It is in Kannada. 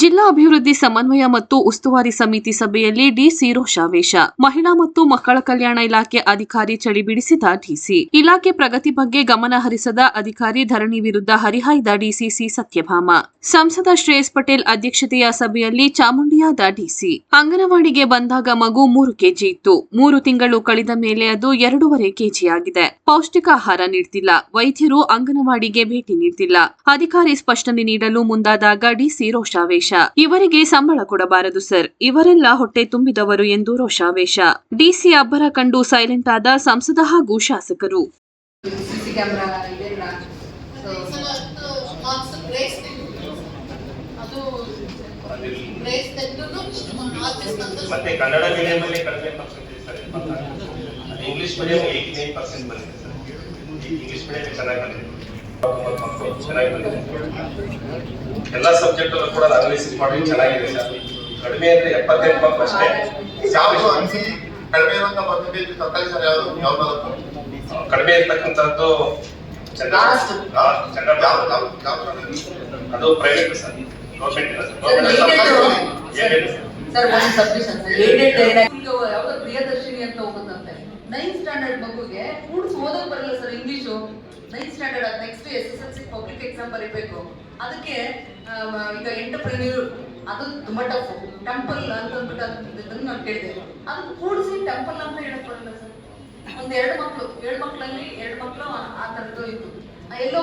ಜಿಲ್ಲಾ ಅಭಿವೃದ್ಧಿ ಸಮನ್ವಯ ಮತ್ತು ಉಸ್ತುವಾರಿ ಸಮಿತಿ ಸಭೆಯಲ್ಲಿ ಡಿಸಿ ರೋಷಾವೇಶ. ಮಹಿಳಾ ಮತ್ತು ಮಕ್ಕಳ ಕಲ್ಯಾಣ ಇಲಾಖೆ ಅಧಿಕಾರಿ ಚಳಿ ಬಿಡಿಸಿದ ಡಿಸಿ. ಇಲಾಖೆ ಪ್ರಗತಿ ಬಗ್ಗೆ ಗಮನ ಹರಿಸದ ಅಧಿಕಾರಿ ಧರಣಿ ವಿರುದ್ಧ ಹರಿಹಾಯ್ದ ಡಿಸಿಸಿ ಸತ್ಯಭಾಮ. ಸಂಸದ ಶ್ರೇಯಸ್ ಪಟೇಲ್ ಅಧ್ಯಕ್ಷತೆಯ ಸಭೆಯಲ್ಲಿ ಚಾಮುಂಡಿಯಾದ ಡಿಸಿ. ಅಂಗನವಾಡಿಗೆ ಬಂದಾಗ ಮಗು ಮೂರು ಕೆಜಿ ಇತ್ತು. ಮೂರು ತಿಂಗಳು ಕಳೆದ ಮೇಲೆ ಅದು ಎರಡೂವರೆ ಕೆಜಿಯಾಗಿದೆ. ಪೌಷ್ಟಿಕ ಆಹಾರ ನೀಡ್ತಿಲ್ಲ. ವೈದ್ಯರು ಅಂಗನವಾಡಿಗೆ ಭೇಟಿ ನೀಡುತ್ತಿಲ್ಲ ಅಧಿಕಾರಿ ಸ್ಪಷ್ಟನೆ ನೀಡಲು ಮುಂದಾದಾಗ ಡಿಸಿ ರೋಷಾವೇಶ. ಇವರಿಗೆ ಸಂಬಳ ಕೊಡಬಾರದು, ಸರ್. ಇವರೆಲ್ಲ ಹೊಟ್ಟೆ ತುಂಬಿದವರು ಎಂದು ರೋಷಾವೇಶ. ಡಿಸಿ ಅಬ್ಬರ ಕಂಡು ಸೈಲೆಂಟ್ ಆದ ಸಂಸದ ಹಾಗೂ ಶಾಸಕರು. ಮತ್ತೆ medium English medium eighty nine percent ಬಂದಿದೆ ಸರ್ ಇಂಗ್ಲಿಷ್ ಮೀಡಿಯಂ ಚೆನ್ನಾಗಿ ಬಂದಿದೆ ಚೆನ್ನಾಗಿ ಬಂದಿದೆ. ಎಲ್ಲ ಸಬ್ಜೆಕ್ಟ್ ಅಲ್ಲೂ ಕೂಡ ಅನಾಲಿಸಿಸ್ ಮಾಡಿ ಚೆನ್ನಾಗಿದೆ ಸರ್. ಕಡಿಮೆ ಅಂದ್ರೆ ಎಪ್ಪತ್ತೆಂಟು ಮಾರ್ಕ್ ಅಷ್ಟೇ. ಕಡಿಮೆ ಇರುವಂತ ಪರ್ಸೆಂಟೇಜ್ ಸರ್ಕಾರಿ ಸರ್ ಯಾವ್ದು ಯಾವ ಕಡಿಮೆ ಇರ್ತಕ್ಕಂಥದ್ದು? ಅದು ಪ್ರೈವೇಟ್ ಸರ್. ಗೌರ್ಮೆಂಟ್ ಇಲ್ಲ ಸರ್ ಒಂದು ಸಬ್ಮಿಷನ್ ಯಾವ್ದೋ ಪ್ರಿಯದರ್ಶಿನಿ ಅಂತ ಹೋಗುತ್ತಂತೆ. ನೈನ್ತ್ ಸ್ಟ್ಯಾಂಡರ್ಡ್ ಮಗುಗೆ ಕೂಡ್ಸ್ ಓದಕ್ ಬರಲ್ಲ ಸರ್ ಇಂಗ್ಲಿಷು ನೈನ್ತ್ ಸ್ಟ್ಯಾಂಡರ್ಡ್ ಅದು next S S L C public exam ಬರೀಬೇಕು. ಅದಕ್ಕೆ ಈಗ ಎಂಟರ್ಪ್ರೆನ್ಯೂರ್ ಅದು ತುಂಬಾ ಟಫ್ ಟೆಂಪಲ್ ಅಂತ ಅಂದ್ಬಿಟ್ಟು ಅದನ್ನ ನಾನು ಕೇಳಿದೆ. ಅದನ್ನ ಕೂಡಿಸಿ ಟೆಂಪಲ್ ಅಂತ ಹೇಳಕ್ ಬರಲ್ಲ ಸರ್. ಒಂದ್ ಎರಡು ಮಕ್ಳು. ಎರಡು ಮಕ್ಳಲ್ಲಿ ಎರಡು ಮಕ್ಳು ಆ- ಥರದ್ದು ಇತ್ತು ಎಲ್ಲೋ